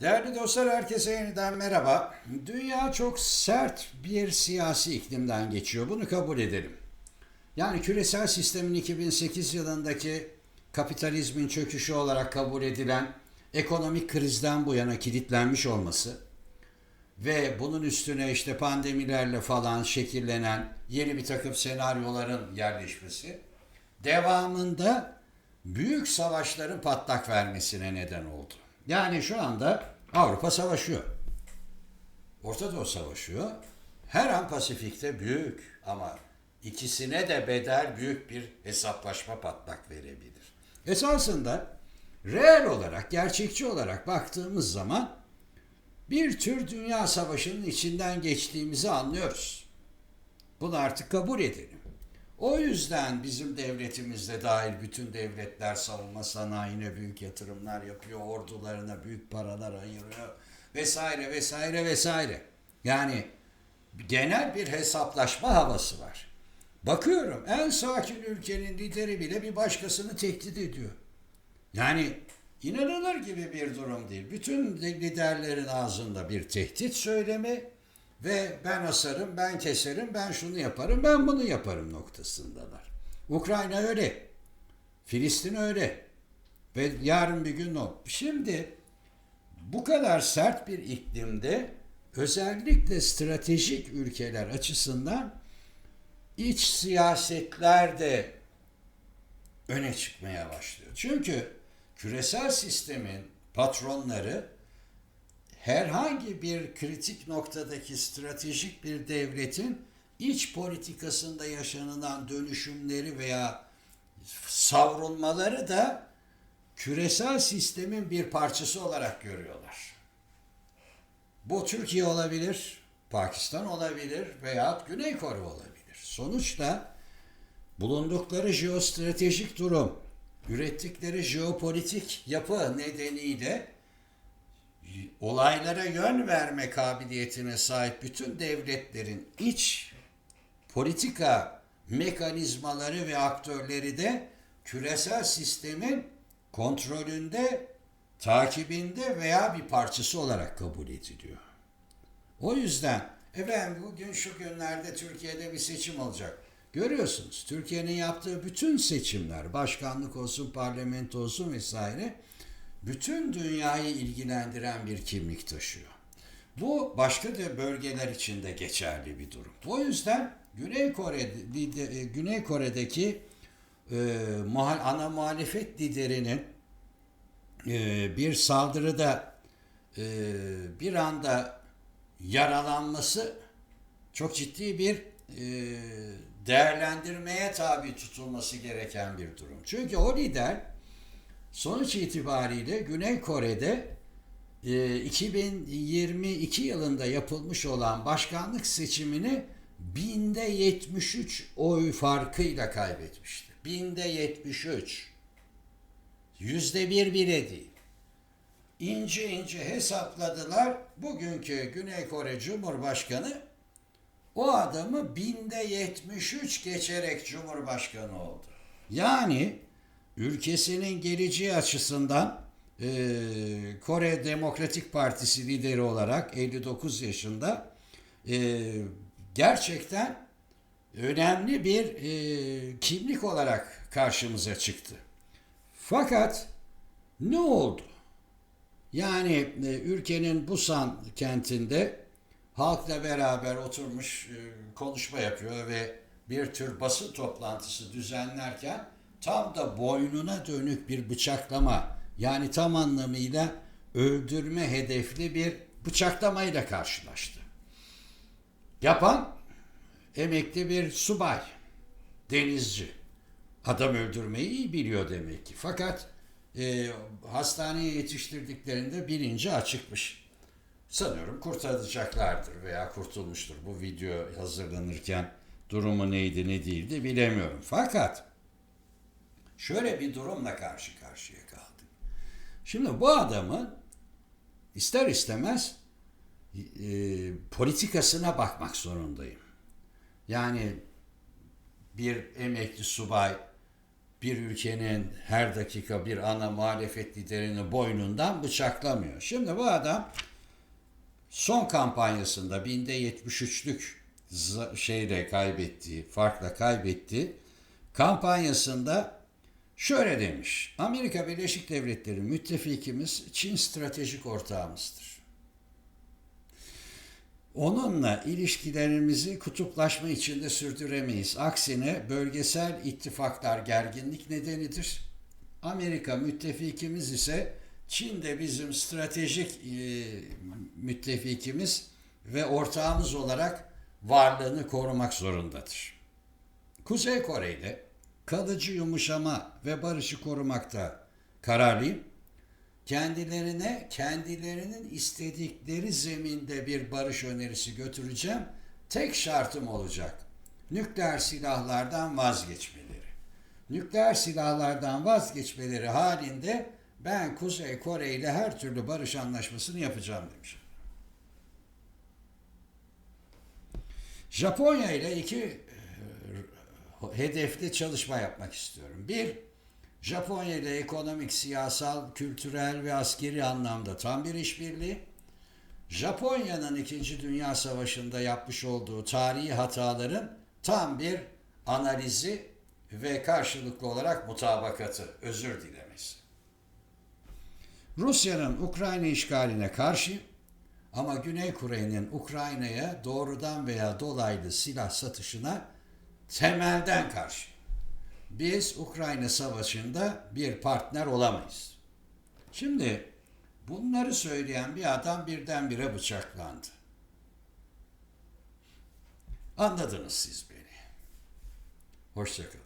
Değerli dostlar herkese yeniden merhaba. Dünya çok sert bir siyasi iklimden geçiyor. Bunu kabul edelim. Yani küresel sistemin 2008 yılındaki kapitalizmin çöküşü olarak kabul edilen ekonomik krizden bu yana kilitlenmiş olması ve bunun üstüne işte pandemilerle falan şekillenen yeni bir takım senaryoların yerleşmesi devamında büyük savaşların patlak vermesine neden oldu. Yani şu anda Avrupa savaşıyor. Orta Doğu savaşıyor. Her an Pasifik'te büyük ama ikisine de bedel büyük bir hesaplaşma patlak verebilir. Esasında reel olarak, gerçekçi olarak baktığımız zaman bir tür dünya savaşının içinden geçtiğimizi anlıyoruz. Bunu artık kabul edelim. O yüzden bizim devletimizde dahil bütün devletler savunma sanayine büyük yatırımlar yapıyor, ordularına büyük paralar ayırıyor vesaire vesaire vesaire. Yani genel bir hesaplaşma havası var. Bakıyorum en sakin ülkenin lideri bile bir başkasını tehdit ediyor. Yani inanılır gibi bir durum değil. Bütün liderlerin ağzında bir tehdit söylemi ve ben asarım, ben keserim, ben şunu yaparım, ben bunu yaparım noktasındalar. Ukrayna öyle. Filistin öyle. Ve yarın bir gün o. Şimdi bu kadar sert bir iklimde özellikle stratejik ülkeler açısından iç siyasetler de öne çıkmaya başlıyor. Çünkü küresel sistemin patronları herhangi bir kritik noktadaki stratejik bir devletin iç politikasında yaşanılan dönüşümleri veya savrulmaları da küresel sistemin bir parçası olarak görüyorlar. Bu Türkiye olabilir, Pakistan olabilir veya Güney Kore olabilir. Sonuçta bulundukları jeostratejik durum, ürettikleri jeopolitik yapı nedeniyle olaylara yön verme kabiliyetine sahip bütün devletlerin iç politika mekanizmaları ve aktörleri de küresel sistemin kontrolünde, takibinde veya bir parçası olarak kabul ediliyor. O yüzden efendim bugün şu günlerde Türkiye'de bir seçim olacak. Görüyorsunuz Türkiye'nin yaptığı bütün seçimler, başkanlık olsun, parlamento olsun vesaire bütün dünyayı ilgilendiren bir kimlik taşıyor. Bu başka da bölgeler için de geçerli bir durum. O yüzden Güney Kore Güney Kore'deki e, ana muhalefet liderinin e, bir saldırıda e, bir anda yaralanması çok ciddi bir e, değerlendirmeye tabi tutulması gereken bir durum. Çünkü o lider sonuç itibariyle Güney Kore'de e, 2022 yılında yapılmış olan başkanlık seçimini binde 73 oy farkıyla kaybetmişti. Binde 73. Yüzde bir bile değil. İnce ince hesapladılar. Bugünkü Güney Kore Cumhurbaşkanı o adamı binde 73 geçerek Cumhurbaşkanı oldu. Yani ülkesinin geleceği açısından e, Kore Demokratik Partisi lideri olarak 59 yaşında e, gerçekten önemli bir e, kimlik olarak karşımıza çıktı. Fakat ne oldu? Yani e, ülkenin Busan kentinde halkla beraber oturmuş e, konuşma yapıyor ve bir tür basın toplantısı düzenlerken tam da boynuna dönük bir bıçaklama yani tam anlamıyla öldürme hedefli bir bıçaklamayla karşılaştı. Yapan emekli bir subay, denizci. Adam öldürmeyi iyi biliyor demek ki. Fakat e, hastaneye yetiştirdiklerinde bilinci açıkmış. Sanıyorum kurtaracaklardır veya kurtulmuştur. Bu video hazırlanırken durumu neydi ne değildi bilemiyorum. Fakat şöyle bir durumla karşı karşıya kaldık. Şimdi bu adamın ister istemez e, politikasına bakmak zorundayım. Yani bir emekli subay bir ülkenin her dakika bir ana muhalefet liderini boynundan bıçaklamıyor. Şimdi bu adam son kampanyasında binde 73'lük za- şeyle kaybettiği, farkla kaybettiği kampanyasında şöyle demiş. Amerika Birleşik Devletleri müttefikimiz, Çin stratejik ortağımızdır. Onunla ilişkilerimizi kutuplaşma içinde sürdüremeyiz. Aksine bölgesel ittifaklar gerginlik nedenidir. Amerika müttefikimiz ise Çin de bizim stratejik e, müttefikimiz ve ortağımız olarak varlığını korumak zorundadır. Kuzey Kore ile kalıcı yumuşama ve barışı korumakta kararlıyım. Kendilerine kendilerinin istedikleri zeminde bir barış önerisi götüreceğim. Tek şartım olacak. Nükleer silahlardan vazgeçmeleri. Nükleer silahlardan vazgeçmeleri halinde ben Kuzey Kore ile her türlü barış anlaşmasını yapacağım demiş. Japonya ile iki hedefli çalışma yapmak istiyorum. Bir, Japonya ile ekonomik, siyasal, kültürel ve askeri anlamda tam bir işbirliği. Japonya'nın 2. Dünya Savaşı'nda yapmış olduğu tarihi hataların tam bir analizi ve karşılıklı olarak mutabakatı, özür dilemesi. Rusya'nın Ukrayna işgaline karşı ama Güney Kore'nin Ukrayna'ya doğrudan veya dolaylı silah satışına temelden karşı. Biz Ukrayna Savaşı'nda bir partner olamayız. Şimdi bunları söyleyen bir adam birdenbire bıçaklandı. Anladınız siz beni. Hoşçakalın.